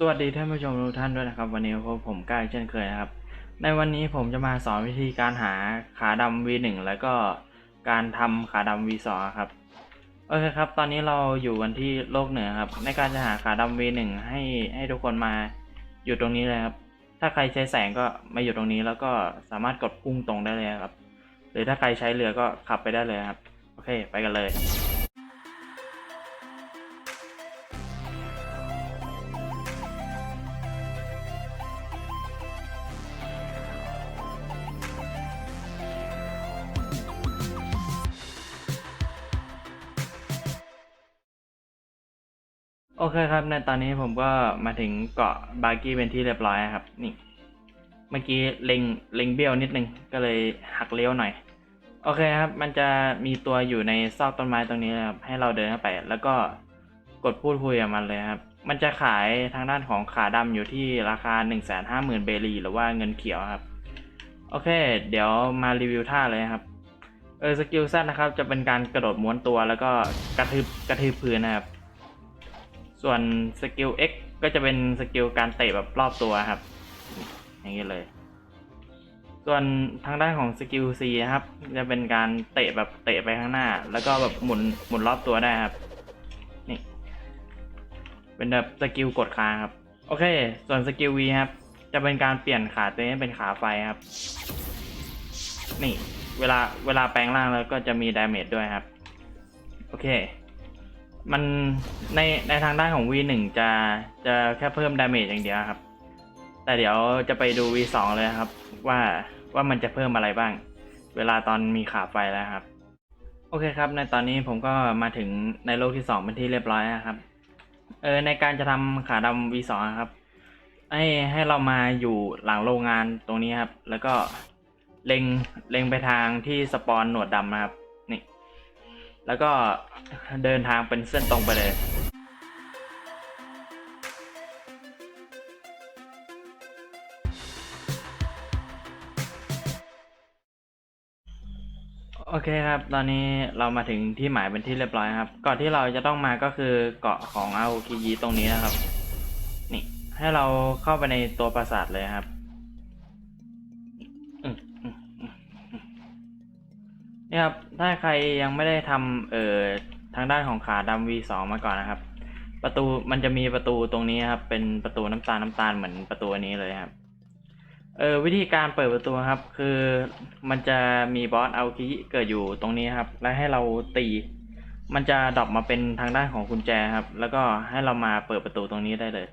สวัสดีท่านผู้ชมทุกท่านด้วยนะครับ วันนี้พบผมก้าเช่นเคยนะครับ ในวันนี้ผมจะมาสอนวิธีการหาขาดำ V1 แล้วก็การทำขาดำ V2 ครับโอเคครับ ตอนนี้เราอยู่กันที่โลกเหนือครับ ในการจะหาขาดำ V1 ให้ให้ทุกคนมาอยู่ตรงนี้เลยครับ ถ้าใครใช้แสงก็มาอยู่ตรงนี้ แล้วก็สามารถกดพุ่งตรงได้เลยครับ หรือถ้าใครใช้เรือก็ขับไปได้เลยครับ โอเค ไปกันเลย โอเคครับ ในตอนนี้ผมก็มาถึงเกาะบาร์กี้เป็นที่เรียบร้อยครับ นี่ เมื่อกี้เล็งเล็งเบี้ยวนิดนึง ก็เลยหักเลี้ยวหน่อย โอเคครับ มันจะมีตัวอยู่ในซอกต้นไม้ตรงนี้ครับ ให้เราเดินเข้าไป แล้วก็กดพูดคุยกับมันเลยครับ มันจะขายทางด้านของขาดำอยู่ที่ราคา 1 5 0 0 0 0เบรีหรือว่าเงินเขียวครับ โอเค เดี๋ยวมารีวิวท่าเลยครับ เออสกิลแซนะครับ จะเป็นการกระโดดม้วนตัวแล้วก็กระทืบกระทืบพื้นนะครับ ส่วนสกิล X ก็จะเป็นสกิลการเตะแบบรอบตัวครับ อย่างนี้เลย ส่วนทางด้านของสกิล C ครับ จะเป็นการเตะแบบเตะไปข้างหน้า แล้วก็แบบหมุนหมุนรอบตัวได้ครับ นี่ เป็นแบบสกิลกดค้างครับ โอเค ส่วนสกิล V ครับ จะเป็นการเปลี่ยนขาตัวนี้เป็นขาไฟครับ นี่ เวลาเวลาแปลงร่างแล้วก็จะมีดาเมจด้วยครับ โอเค มันในในทางด้านของ V1 จะจะแค่เพิ่มดาเมจอย่างเดียวครับ แต่เดี๋ยวจะไปดู V2 เลยครับ ว่าว่ามันจะเพิ่มอะไรบ้าง เวลาตอนมีขาไฟแล้วครับ โอเคครับ ในตอนนี้ผมก็มาถึงในโลกที่ 2 เป็นที่เรียบร้อยนะครับ เออในการจะทำขาดำ V2 ครับ ให้ให้เรามาอยู่หลังโรงงานตรงนี้ครับ แล้วก็เล็งเล็งไปทางที่สปอนหนวดดำนะครับ แล้วก็เดินทางเป็นเส้นตรงไปเลยโอเคครับ ตอนนี้เรามาถึงที่หมายเป็นที่เรียบร้อยครับก่อนที่เราจะต้องมาก็คือเกาะของอาโอคิยิตรงนี้นะครับ นี่ ให้เราเข้าไปในตัวปราสาทเลยครับ นี่ครับ ถ้าใครยังไม่ได้ทำเอ่อทางด้านของขาดำ V2 มาก่อนนะครับ ประตูมันจะมีประตูตรงนี้ครับ เป็นประตูน้ำตาลน้ำตาลเหมือนประตูนี้เลยครับ เออวิธีการเปิดประตูครับ คือมันจะมีบอสเอาคิเกิดอยู่ตรงนี้ครับ แล้วให้เราตี มันจะดรอปมาเป็นทางด้านของกุญแจครับ แล้วก็ให้เรามาเปิดประตูตรงนี้ได้เลย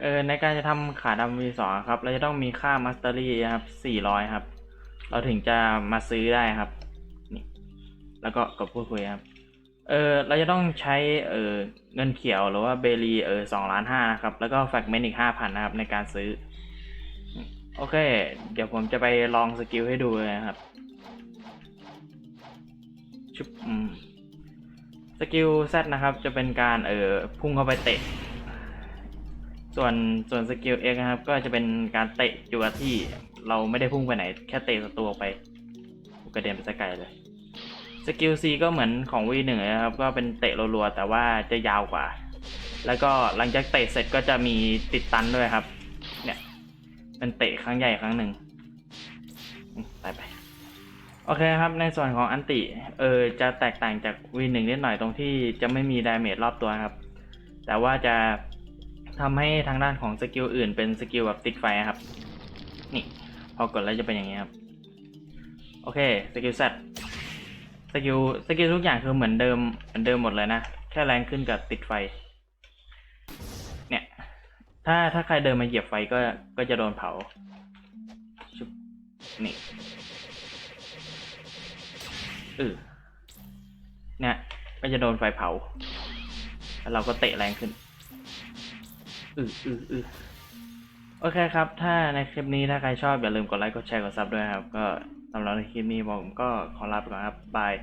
เออในการจะทำขาดำ V2 ครับ เราจะต้องมีค่ามาสเตอรี่ครับ400ครับ เราถึงจะมาซื้อได้ครับนี่แล้วก็กดพูดคุยครับ เออเราจะต้องใช้เออเงินเขียวหรือว่าเบรีเออสองล้านห้านะครับ แล้วก็แฟกเมนต์อีกห้าพันนะครับ ในการซื้อ โอเค เดี๋ยวผมจะไปลองสกิลให้ดูเลยนะครับชุบอืมสกิล Z นะครับ จะเป็นการเออพุ่งเข้าไปเตะ ส่วนส่วนสกิล X นะครับ ก็จะเป็นการเตะอยู่กับที่ เราไม่ได้พุ่งไปไหน แค่เตะศัตรูออกไปกระเด็นไปสไกลเลย สกิล C ก็เหมือนของ V1 เลยนะครับ ก็เป็นเตะรัวๆแต่ว่าจะยาวกว่า แล้วก็หลังจากเตะเสร็จก็จะมีติดตันด้วยครับ เนี่ยเป็นเตะครั้งใหญ่ครั้งหนึ่งอืมไปไป โอเคครับ ในส่วนของอันติ เออจะแตกต่างจาก V1 นิดหน่อยตรงที่จะไม่มีดาเมจรอบตัวครับ แต่ว่าจะทำให้ทางด้านของสกิลอื่นเป็นสกิลแบบติดไฟครับ นี่ พอกดแล้วจะเป็นอย่างนี้ครับโอเคสกิล Z สกิลสกิลทุกอย่างคือเหมือนเดิมเหมือนเดิมหมดเลยนะแค่แรงขึ้นกับติดไฟ เนี่ย ถ้าถ้าใครเดินมาเหยียบไฟก็ก็จะโดนเผาชุบนี่เออเนี่ยก็จะโดนไฟเผา แล้วเราก็เตะแรงขึ้นอืออืออือ โอเคครับ ถ้าในคลิปนี้ถ้าใครชอบอย่าลืมกดไลค์ กดแชร์ กดซับด้วยครับ ก็สำหรับในคลิปนี้ผมก็ขอลาไปก่อนครับ บาย